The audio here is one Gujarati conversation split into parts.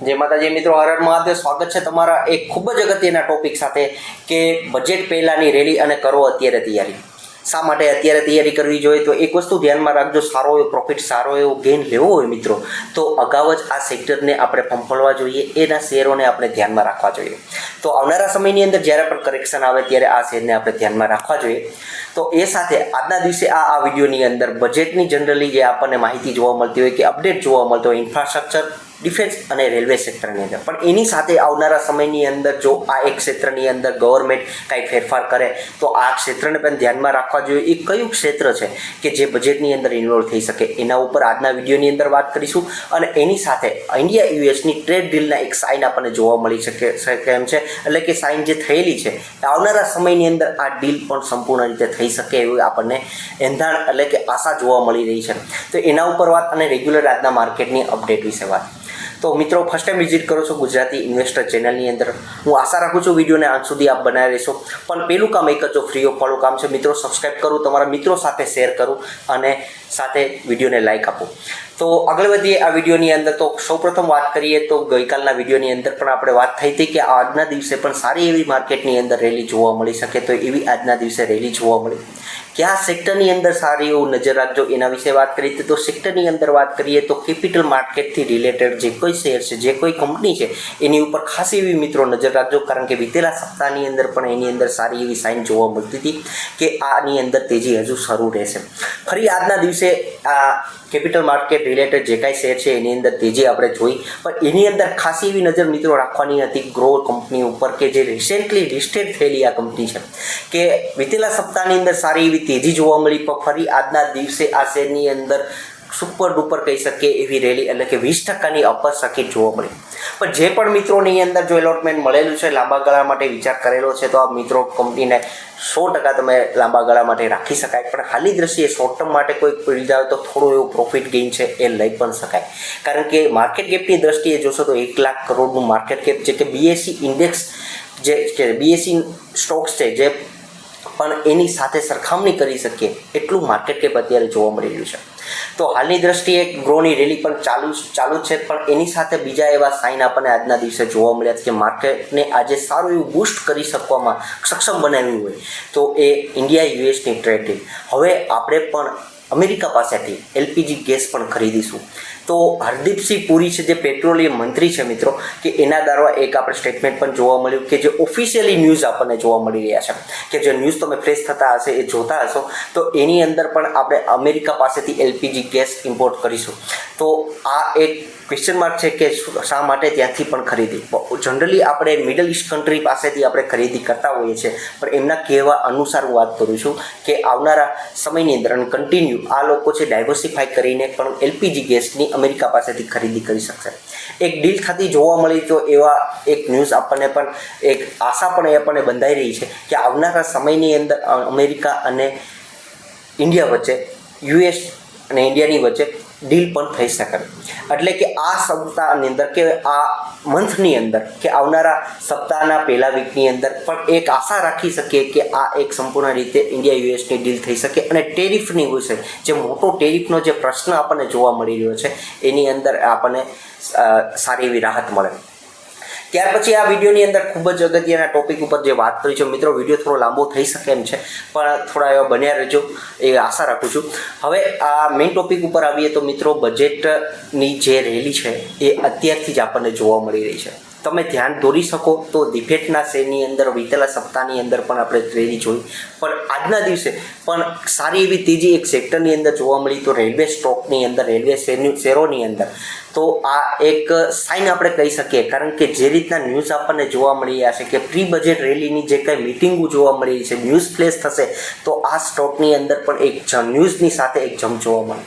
જય માતાજી, મિત્રો હરણ મહાદેવ. સ્વાગત છે તમારા એક ખૂબ જ અગત્યના ટોપિક સાથે કે બજેટ પહેલાંની રેલી અને કરો અત્યારે તૈયારી. શા માટે અત્યારે તૈયારી કરવી જોઈએ? તો એક વસ્તુ ધ્યાનમાં રાખજો, સારો એવો પ્રોફિટ સારો એવો ગેઇન લેવો હોય, મિત્રો, તો અગાઉ જ આ સેક્ટરને આપણે ફંફળવા જોઈએ. એના શેરોને આપણે ધ્યાનમાં રાખવા જોઈએ. તો આવનારા સમયની અંદર જ્યારે પણ કરેક્શન આવે ત્યારે આ શેરને આપણે ધ્યાનમાં રાખવા જોઈએ. તો એ સાથે આજના દિવસે આ આ વિડીયોની અંદર બજેટની જનરલી જે આપણને માહિતી જોવા મળતી હોય કે અપડેટ જોવા મળતો હોય ઇન્ફ્રાસ્ટ્રક્ચર ડિફેન્સ અને રેલવે સેક્ટરની અંદર. પણ એની સાથે આવનારા સમયની અંદર જો આ એક ક્ષેત્રની અંદર ગવર્મેન્ટ કાંઈ ફેરફાર કરે, તો આ ક્ષેત્રને પણ ધ્યાનમાં રાખવા જોઈએ. એ કયું ક્ષેત્ર છે કે જે બજેટની અંદર ઇન્વોલ્વ થઈ શકે? એના ઉપર આજના વિડીયોની અંદર વાત કરીશું. અને એની સાથે ઇન્ડિયા યુએસની ટ્રેડ ડીલના એક સાઇન આપણને જોવા મળી શકે શકે એમ છે. એટલે કે સાઇન જે થયેલી છે આવનારા સમયની અંદર આ ડીલ પણ સંપૂર્ણ રીતે થઈ શકે એવી આપણને એંધાણ એટલે કે આશા જોવા મળી રહી છે. તો એના ઉપર વાત અને રેગ્યુલર આજના માર્કેટની અપડેટ વિશે વાત. તો મિત્રો ફર્સ્ટ ટાઈમ વિઝિટ કરો છો ગુજરાતી ઇન્વેસ્ટર ચેનલની અંદર, હું આશા રાખું છું વિડીયોને અંત સુધી આપ બનાવી રહેશો પણ પેલું કામ એક જ ફ્રી ઓફ ફોલો કામ છે, મિત્રો સબસ્ક્રાઈબ કરું, તમારા મિત્રો સાથે શેર કરું અને સાથે વિડીયોને લાઇક આપો. તો આગળ વધીએ આ વિડીયોની અંદર. તો સૌપ્રથમ વાત કરીએ તો ગઈકાલના વિડીયોની અંદર પણ આપણે વાત થઈ હતી કે આજના દિવસે પણ સારી એવી માર્કેટની અંદર રેલી જોવા મળી શકે તો એવી આજના દિવસે રેલી જોવા મળી. કયા સેક્ટરની અંદર સારી એવું નજર રાખજો એના વિશે વાત કરીએ તો સેક્ટરની અંદર વાત કરીએ તો કેપિટલ માર્કેટથી રિલેટેડ જે કોઈ શેર છે, જે કોઈ કંપની છે, એની ઉપર ખાસ એવી મિત્રો નજર રાખજો. કારણ કે વિતેલા સપ્તાહની અંદર પણ એની અંદર સારી એવી સાઇન જોવા મળતી હતી કે આની અંદર તેજી હજુ શરૂ રહેશે. ફરી આજના દિવસે આ કેપિટલ માર્કેટ રિલેટેડ જે કાંઈ શેર છે એની અંદર તેજી આપણે જોઈ. પણ એની અંદર ખાસી એવી નજર મિત્રો રાખવાની હતી ગ્રો કંપની ઉપર કે જે રિસેન્ટલી લિસ્ટેડ થયેલી આ કંપની છે. કે વિતેલા સપ્તાહની અંદર સારી એવી તેજી જોવા મળી, પણ ફરી આજના દિવસે આ શેરની અંદર સુપર ડુપર કહી શકીએ એવી રેલી એટલે કે વીસ ટકાની અપર સર્કિટ જોવા મળી પણ જે પણ મિત્રોની અંદર જો એલોટમેન્ટ મળેલું છે, લાંબા ગાળા માટે વિચાર કરેલો છે, તો આ મિત્રો કંપનીને સો ટકા તમે લાંબા ગાળા માટે રાખી શકાય. પણ હાલની દ્રષ્ટિએ શોર્ટ ટર્મ માટે કોઈ પડી જાય તો થોડું એવું પ્રોફિટ ગેઇન છે એ લઈ પણ શકાય. કારણ કે માર્કેટ કેપની દ્રષ્ટિએ જોશો તો એક લાખ કરોડનું માર્કેટ કેપ છે કે બીએસસી ઇન્ડેક્સ જે બીએસસી સ્ટોક્સ છે જે પણ એની સાથે સરખામણી કરી શકીએ, એટલું માર્કેટ કેપ અત્યારે જોવા મળી રહ્યું છે. તો હાલની દ્રષ્ટિએ ગ્રોની રેલી પણ ચાલુ ચાલુ છે, પણ એની સાથે બીજા એવા સાઇન આપણને આજના દિવસે જોવા મળ્યા છે કે માર્કેટને આજે સારું એવું બૂસ્ટ કરી શકવામાં સક્ષમ બનાવ્યું હોય તો એ ઇન્ડિયા યુએસની ટ્રેડ હવે આપણે પણ અમેરિકા પાસેથી એલપીજી ગેસ પણ ખરીદીશું. તો હરદીપસિંહ પુરી છે જે પેટ્રોલિયમ મંત્રી છે મિત્રો, કે એના દ્વારા એક આપણે સ્ટેટમેન્ટ પણ જોવા મળ્યું કે જે ઓફિશિયલી ન્યૂઝ આપણને જોવા મળી રહ્યા છે. કે જે ન્યૂઝ તમે ફ્રેશ થતા હશે એ જોતા હશો, તો એની અંદર પણ આપણે અમેરિકા પાસેથી એલપીજી ગેસ ઇમ્પોર્ટ કરીશું. તો આ એક ક્વેશ્ચન માર્ક છે કે શા માટે ત્યાંથી પણ ખરીદી? જનરલી આપણે મિડલ ઇસ્ટ કન્ટ્રી પાસેથી આપણે ખરીદી કરતા હોઈએ છીએ, પણ એમના કહેવા અનુસાર હું વાત કરું છું કે આવનારા સમયની અંદર અને કન્ટિન્યુ આ લોકો છે ડાયવર્સિફાઈ કરીને પણ એલપીજી ગેસની અમેરિકા પાસેથી ખરીદી કરી શકશે. એક ડીલ થતી જોવા મળી તો એવા એક ન્યૂઝ આપણને પણ એક આશા પણ એ આપણને બંધાઈ રહી છે કે આવનારા સમયની અંદર અમેરિકા અને ઇન્ડિયા વચ્ચે, યુએસ અને ઇન્ડિયાની વચ્ચે ડીલ પણ થઈ શકે. એટલે કે આ સપ્તાહની અંદર કે આ મંથની અંદર કે આવનારા સપ્તાહના પહેલા વીકની અંદર પણ એક આશા રાખી શકીએ કે આ એક સંપૂર્ણ રીતે ઇન્ડિયા યુએસની ડીલ થઈ શકે અને ટેરિફની વિશે જે મોટો ટેરિફનો જે પ્રશ્ન આપણને જોવા મળી રહ્યો છે, એની અંદર આપણને સારી એવી રાહત મળે. ત્યાર પછી આ વિડીયોની અંદર ખૂબ જ અગત્યના ટોપિક ઉપર જે વાત કરી છે, મિત્રો, વીડિયો થોડો લાંબો થઈ શકે એમ છે, પણ થોડા એવા બન્યા રહેજો, એ આશા રાખું છું. હવે આ મેઇન ટોપિક ઉપર આવીએ તો મિત્રો બજેટની જે રેલી છે, એ અત્યારથી જ આપણને જોવા મળી રહી છે. તમે ધ્યાન દોરી શકો તો ડિફેટના શેરની અંદર, વીતેલા સપ્તાહની અંદર પણ આપણે રેલી જોઈ. પણ આજના દિવસે પણ સારી એવી ત્રીજી એક સેક્ટરની અંદર જોવા મળી તો રેલવે સ્ટોકની અંદર, રેલવે શેરની શેરોની અંદર. તો આ એક સાઇન આપણે કહી શકીએ, કારણ કે જે રીતના ન્યૂઝ આપણને જોવા મળી રહ્યા છે કે પ્રી બજેટ રેલીની જે કંઈ મિટિંગો જોવા મળી છે ન્યૂઝ ફ્લેશ થશે, તો આ સ્ટોકની અંદર પણ એક ન્યૂઝની સાથે એક જમ જોવા મળે.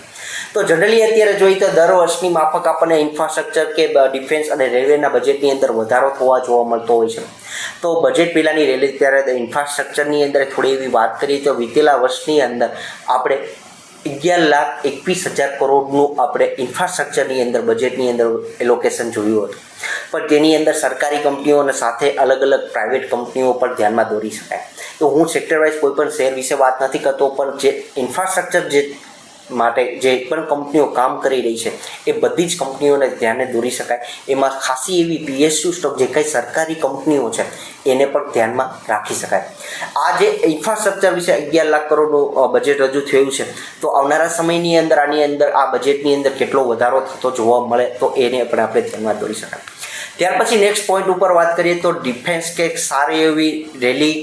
તો જનરલી અત્યારે જોઈએ તો દર વર્ષની માફક આપણને ઇન્ફ્રાસ્ટ્રક્ચર કે ડિફેન્સ અને રેલવેના બજેટની અંદર વધારો થવા જોવા મળતો હોય છે. તો બજેટ પહેલાંની રેલી ત્યારે ઇન્ફ્રાસ્ટ્રક્ચરની અંદર થોડી એવી વાત કરીએ તો વીતેલા વર્ષની અંદર આપણે અગિયાર લાખ એકવીસ હજાર કરોડનું આપણે ઇન્ફ્રાસ્ટ્રક્ચરની અંદર બજેટની અંદર એલોકેશન જોયું હતું. પણ તેની અંદર સરકારી કંપનીઓ અને સાથે અલગ અલગ પ્રાઇવેટ કંપનીઓ પર ધ્યાનમાં દોરી શકાય. તો હું સેક્ટર વાઇઝ કોઈ પણ શેર વિશે વાત નથી કરતો, પણ જે ઇન્ફ્રાસ્ટ્રક્ચર જે માટે જે પણ કંપનીઓ કામ કરી રહી છે, એ બધી જ કંપનીઓને ધ્યાને દોરી શકાય. એમાં ખાસી એવી પીએસયુ સ્ટોક જે કંઈ સરકારી કંપનીઓ છે, એને પણ ધ્યાનમાં રાખી શકાય. આ જે ઇન્ફ્રાસ્ટ્રક્ચર વિશે અગિયાર લાખ કરોડનું બજેટ રજૂ થયું છે, તો આવનારા સમયની અંદર, આની અંદર, આ બજેટની અંદર કેટલો વધારો થતો જોવા મળે, તો એને પણ આપણે ધ્યાનમાં દોરી શકાય. ત્યાર પછી નેક્સ્ટ પોઈન્ટ ઉપર વાત કરીએ તો ડિફેન્સ કે સારી એવી રેલી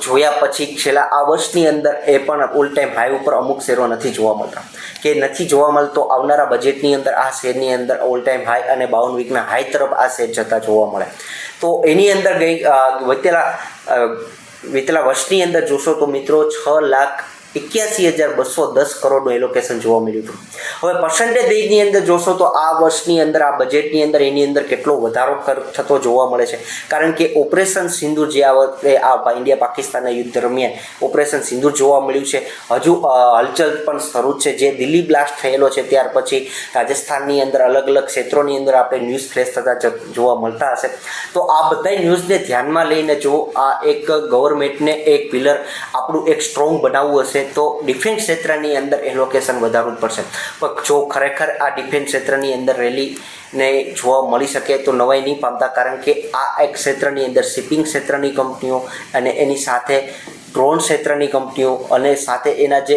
જોયા પછી છેલ્લા આ વર્ષની અંદર એ પણ ઓલ ટાઈમ હાઈ ઉપર અમુક શેરો નથી જોવા મળતા કે નથી જોવા મળતો આવનારા બજેટની અંદર આ શેરની અંદર ઓલ ટાઈમ હાઈ અને બાવન વીકના હાઈ તરફ આ શેર જતા જોવા મળે તો એની અંદર ગઈ વતેલા વિતેલા વર્ષની અંદર જોશો તો મિત્રો છ લાખ એક્યાસી હજાર બસો દસ કરોડનું એલોકેશન જોવા મળ્યું હતું. હવે પર્સન્ટેજ બેઝની અંદર જોશો તો આ વર્ષની અંદર, આ બજેટની અંદર, એની અંદર કેટલો વધારો થતો જોવા મળે છે. કારણ કે ઓપરેશન સિંદુર જે આ વખતે આ ઇન્ડિયા પાકિસ્તાનના યુદ્ધ દરમિયાન ઓપરેશન સિંદુર જોવા મળ્યું છે. હજુ હલચલ પણ શરૂ છે. જે દિલ્હી બ્લાસ્ટ થયેલો છે, ત્યાર પછી રાજસ્થાનની અંદર અલગ અલગ ક્ષેત્રોની અંદર આપણે ન્યૂઝ ફ્લેશ થતા જોવા મળતા હશે. તો આ બધા ન્યૂઝને ધ્યાનમાં લઈને જો આ એક ગવર્મેન્ટને એક પિલર આપણું એક સ્ટ્રોંગ બનાવવું હશે તો ડિફેન્સ ક્ષેત્રની અંદર એલોકેશન વધારવું પડશે. પણ જો ખરેખર આ ડિફેન્સ ક્ષેત્રની અંદર રેલીને જોવા મળી શકે તો નવાઈ નહીં પામતા, કારણ કે આ એક ક્ષેત્રની અંદર શિપિંગ ક્ષેત્રની કંપનીઓ અને એની સાથે ડ્રોન ક્ષેત્રની કંપનીઓ અને સાથે એના જે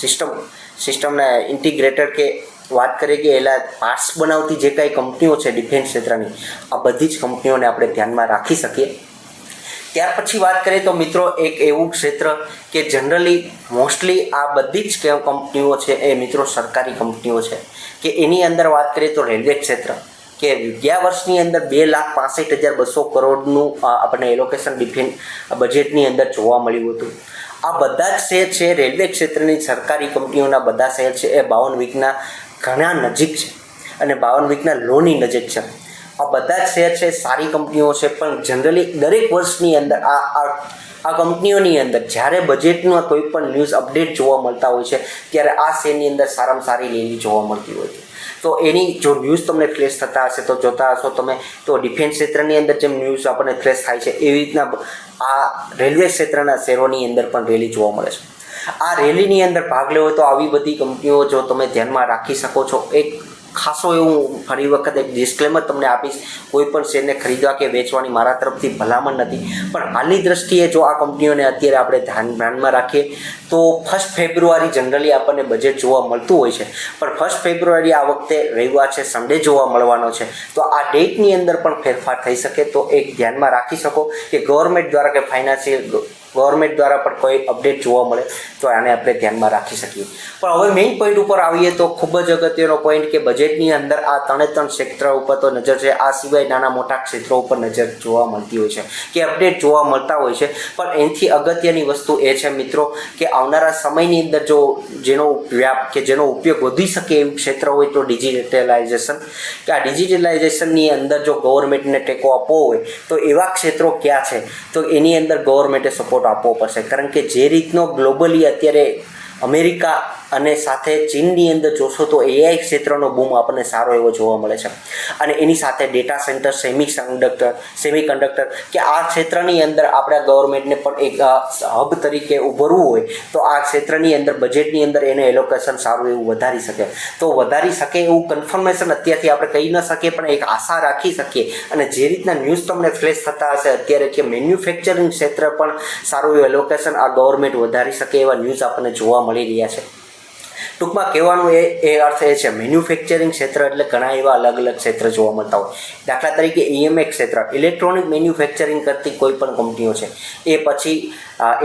સિસ્ટમ સિસ્ટમના ઇન્ટિગ્રેટર કે વાત કરીએ કે એલા પાર્ટ્સ બનાવતી જે કાંઈ કંપનીઓ છે ડિફેન્સ ક્ષેત્રની, આ બધી જ કંપનીઓને આપણે ધ્યાનમાં રાખી શકીએ. ત્યાર પછી વાત કરીએ તો મિત્રો એક એવું ક્ષેત્ર કે જનરલી મોસ્ટલી આ બધી જ કંપનીઓ છે, એ મિત્રો સરકારી કંપનીઓ છે. કે એની અંદર વાત કરીએ તો રેલવે ક્ષેત્ર, કે ગયા વર્ષની અંદર બે લાખ પાસઠ હજાર બસો કરોડનું આપણને એલોકેશન ડિફેન્સ બજેટની અંદર જોવા મળ્યું હતું. આ બધા જ શેર છે, રેલવે ક્ષેત્રની સરકારી કંપનીઓના બધા શેર છે, એ બાવન વીકના ઘણા નજીક છે. અને બાવન વીકના લોની નજીક છે. આ બધા જ શેર છે, સારી કંપનીઓ છે, પણ જનરલી દરેક વર્ષની અંદર આ આ કંપનીઓની અંદર જ્યારે બજેટનો કોઈ પણ ન્યૂઝ અપડેટ જોવા મળતા હોય છે, ત્યારે આ શેરની અંદર સારામાં સારી રેલી જોવા મળતી હોય છે. તો એની જો ન્યૂઝ તમને ફ્લેશ થતા હશે, તો જોતા હશો તમે, તો ડિફેન્સ ક્ષેત્રની અંદર જેમ ન્યૂઝ આપણને ફ્લેશ થાય છે, એવી રીતના આ રેલવે ક્ષેત્રના શેરોની અંદર પણ રેલી જોવા મળે છે. આ રેલીની અંદર ભાગ લેવો તો આવી બધી કંપનીઓ જો તમે ધ્યાનમાં રાખી શકો છો, એક ખાસો એવું ફરી વખત એક ડિસ્ક્લેમર તમને આપીશ. કોઈ પણ શેરને ખરીદવા કે વેચવાની મારા તરફથી ભલામણ નથી. પણ હાલની દ્રષ્ટિએ જો આ કંપનીઓને અત્યારે આપણે ધ્યાન, ધ્યાનમાં રાખીએ, તો ફર્સ્ટ ફેબ્રુઆરી જનરલી આપણને બજેટ જોવા મળતું હોય છે. પણ ફર્સ્ટ ફેબ્રુઆરી આ વખતે રવિવાર છે સન્ડે જોવા મળવાનો છે. તો આ ડેટની અંદર પણ ફેરફાર થઈ શકે તો એક ધ્યાનમાં રાખી શકો કે ગવર્મેન્ટ દ્વારા કે ફાઇનાન્શિયલ ગવર્મેન્ટ દ્વારા પણ કોઈ અપડેટ જોવા મળે, તો આને આપણે ધ્યાનમાં રાખી શકીએ. પણ હવે મેઇન પોઈન્ટ ઉપર આવીએ તો ખૂબ જ અગત્યનો પોઈન્ટ કે બજેટની અંદર આ ત્રણે ત્રણ ક્ષેત્ર ઉપર તો નજર છે. આ સિવાય નાના મોટા ક્ષેત્રો ઉપર નજર જોવા મળતી હોય છે કે અપડેટ જોવા મળતા હોય છે. પણ એનાથી અગત્યની વસ્તુ એ છે મિત્રો કે આવનારા સમયની અંદર જો જેનો વ્યાપ કે જેનો ઉપયોગ વધી શકે એવું ક્ષેત્ર હોય તો ડિજિટલાઇઝેશન કે આ ડિજિટલાઇઝેશનની અંદર જો ગવર્મેન્ટને ટેકો આપવો હોય, તો એવા ક્ષેત્રો ક્યાં છે? તો એની અંદર ગવર્મેન્ટે સપોર્ટ આપવો પડશે. કારણ કે જે રીતનો ગ્લોબલી અત્યારે અમેરિકા અને સાથે ચીનની અંદર જોશો તો એઆઈ ક્ષેત્રનો બૂમ આપણને સારો એવો જોવા મળે છે. અને એની સાથે data centre semiconductor semiconductor કે આ ક્ષેત્રની અંદર આપણા ગવર્મેન્ટને પણ એક હબ તરીકે ઉભરવું હોય તો આ ક્ષેત્રની અંદર બજેટની અંદર એને એલોકેશન સારું એવું વધારી શકે. તો વધારી શકે એવું કન્ફર્મેશન અત્યારથી આપણે કહી ન શકીએ, પણ એક આશા રાખી શકીએ. અને જે રીતના ન્યૂઝ તમને ફ્લેશ થતા હશે અત્યારે કે મેન્યુફેક્ચરિંગ ક્ષેત્ર પણ સારું એવું એલોકેશન આ ગવર્મેન્ટ વધારી શકે એવા ન્યૂઝ આપણને જોવા મળી રહ્યા છે. ટૂંકમાં કહેવાનું એ એ અર્થ એ છે મેન્યુફેક્ચરિંગ ક્ષેત્ર એટલે ઘણા એવા અલગ અલગ ક્ષેત્ર જોવા મળતા હોય. દાખલા તરીકે ઈએમએ ક્ષેત્ર ઇલેક્ટ્રોનિક મેન્યુફેક્ચરિંગ કરતી કોઈ પણ કંપનીઓ છે. એ પછી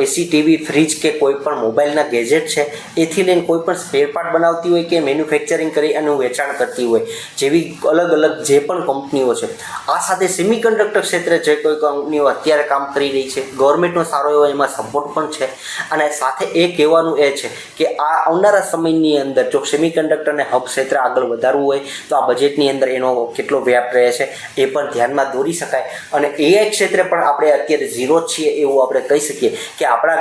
એસી ટીવી ફ્રીજ કે કોઈ પણ મોબાઈલના ગેજેટ છે, એથી લઈને કોઈ પણ સ્પેરપાર્ટ બનાવતી હોય કે મેન્યુફેક્ચરિંગ કરી અને વેચાણ કરતી હોય, જેવી અલગ અલગ જે પણ કંપનીઓ છે. આ સાથે સેમિકન્ડક્ટર ક્ષેત્રે જે કોઈ કંપનીઓ અત્યારે કામ કરી રહી છે ગવર્મેન્ટનો સારો એવો એમાં સપોર્ટ પણ છે. અને સાથે એ કહેવાનું એ છે કે આ આવનારા સમયની અંદર જો સેમી કંડક્ટરને હબ ક્ષેત્ર આગળ વધારવું હોય, તો આ બજેટની અંદર એનો કેટલો વ્યાપ રહે છે, એ પણ ધ્યાનમાં દોરી શકાય. અને એઆઈ ક્ષેત્રે પણ આપણે અત્યારે ઝીરો છીએ એવું આપણે કહી શકીએ કે આપણા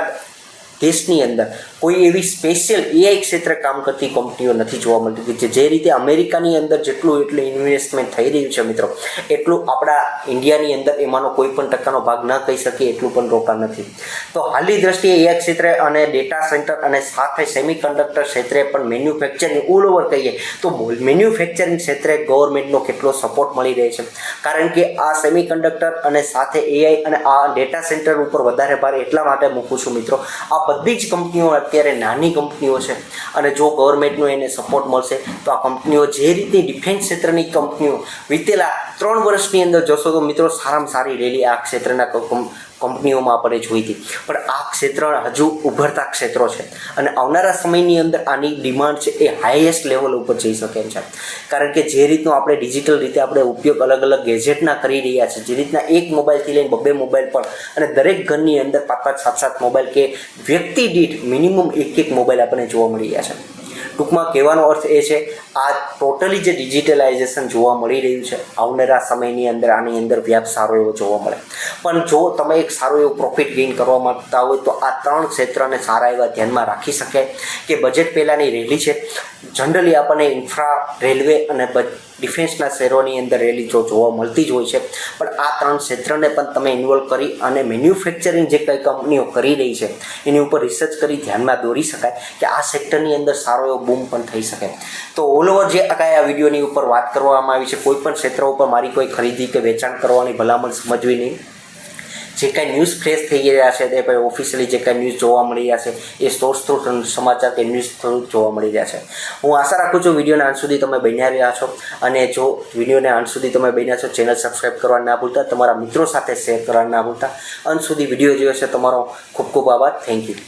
દેશની અંદર કોઈ એવી સ્પેશિયલ એઆઈ ક્ષેત્રે કામ કરતી કંપનીઓ નથી જોવા મળતી કે જે રીતે અમેરિકાની અંદર જેટલું એટલું ઇન્વેસ્ટમેન્ટ થઈ રહ્યું છે મિત્રો, એટલું આપણા ઇન્ડિયાની અંદર એમાંનો કોઈ પણ ટકાનો ભાગ ન કહી શકીએ, એટલું પણ રોકાણ નથી. તો હાલની દ્રષ્ટિએ એઆઈ ક્ષેત્રે અને ડેટા સેન્ટર અને સાથે સેમિકન્ડક્ટર ક્ષેત્રે પણ મેન્યુફેક્ચરિંગ ઓલ ઓવર કહીએ, તો મેન્યુફેક્ચરિંગ ક્ષેત્રે ગવર્મેન્ટનો કેટલો સપોર્ટ મળી રહે છે? કારણ કે આ સેમિકન્ડક્ટર અને સાથે એઆઈ અને આ ડેટા સેન્ટર ઉપર વધારે ભાર એટલા માટે મૂકું છું મિત્રો, આ બધી જ કંપનીઓ અત્યારે નાની કંપનીઓ છે અને જો ગવર્મેન્ટનો એને સપોર્ટ મળશે, તો આ કંપનીઓ જે રીતે ડિફેન્સ ક્ષેત્રની કંપનીઓ વિતેલા ત્રણ વર્ષની અંદર જોશો તો મિત્રો સારામાં સારી રેલી આ ક્ષેત્રના કંપનીઓમાં આપણે જોઈ હતી. પણ આ ક્ષેત્ર હજુ ઉભરતા ક્ષેત્રો છે. અને આવનારા સમયની અંદર આની ડિમાન્ડ છે એ હાઈએસ્ટ લેવલ ઉપર જઈ શકે છે. કારણ કે જે રીતનો આપણે ડિજિટલ રીતે આપણે ઉપયોગ અલગ અલગ ગેજેટના કરી રહ્યા છે, જે રીતના એક મોબાઈલથી લઈને બબ્બે મોબાઈલ પર અને દરેક ઘરની અંદર પાંચ પાંચ સાત સાત મોબાઈલ કે વ્યક્તિ દીઠ મિનિમમ એક એક મોબાઈલ આપણને જોવા મળી રહ્યા છે. ટૂંકમાં કહેવાનો અર્થ એ છે આ ટોટલી જે ડિજિટલાઇઝેશન જોવા મળી રહ્યું છે, આવનારા સમયની અંદર આની અંદર વ્યાપ સારો એવો જોવા મળે. પણ જો તમે એક સારો એવો પ્રોફિટ ગેઇન કરવા માંગતા હોય, તો આ ત્રણ ક્ષેત્રને સારા એવા ધ્યાનમાં રાખી શકાય કે બજેટ પહેલાંની રેલી છે. જનરલી આપણને ઇન્ફ્રા રેલવે અને ડિફેન્સના શહેરોની અંદર રેલી જો જોવા મળતી જ હોય છે, પણ આ ત્રણ ક્ષેત્રને પણ તમે ઇન્વોલ્વ કરી અને મેન્યુફેક્ચરિંગ જે કંઈ કંપનીઓ કરી રહી છે, એની ઉપર રિસર્ચ કરી ધ્યાનમાં દોરી શકાય કે આ સેક્ટરની અંદર સારો એવો બૂમ પણ થઈ શકે. તો ઓલ ઓવર જે કાંઈ આ વિડીયોની ઉપર વાત કરવામાં આવી છે, કોઈ પણ ક્ષેત્ર ઉપર મારી કોઈ ખરીદી કે વેચાણ કરવાની ભલામણ સમજવી નહીં. જે કાંઈ ન્યૂઝ ફ્રેશ થઈ રહ્યા છે, તે પછી ઓફિશિયલી જે કાંઈ ન્યૂઝ જોવા મળી રહ્યા છે, એ સોર્સ થ્રુ સમાચાર કે ન્યૂઝ થ્રુ જોવા મળી રહ્યા છે. હું આશા રાખું છું વિડીયોના અંત સુધી તમે બન્યા રહ્યા છો અને જો વિડીયોને અંત સુધી તમે બન્યા છો, ચેનલ સબસ્ક્રાઈબ કરવા ના ભૂલતા, તમારા મિત્રો સાથે શેર કરવા ના ભૂલતા. અંત સુધી વીડિયો જોયો છે, તમારો ખૂબ ખૂબ આભાર. Thank you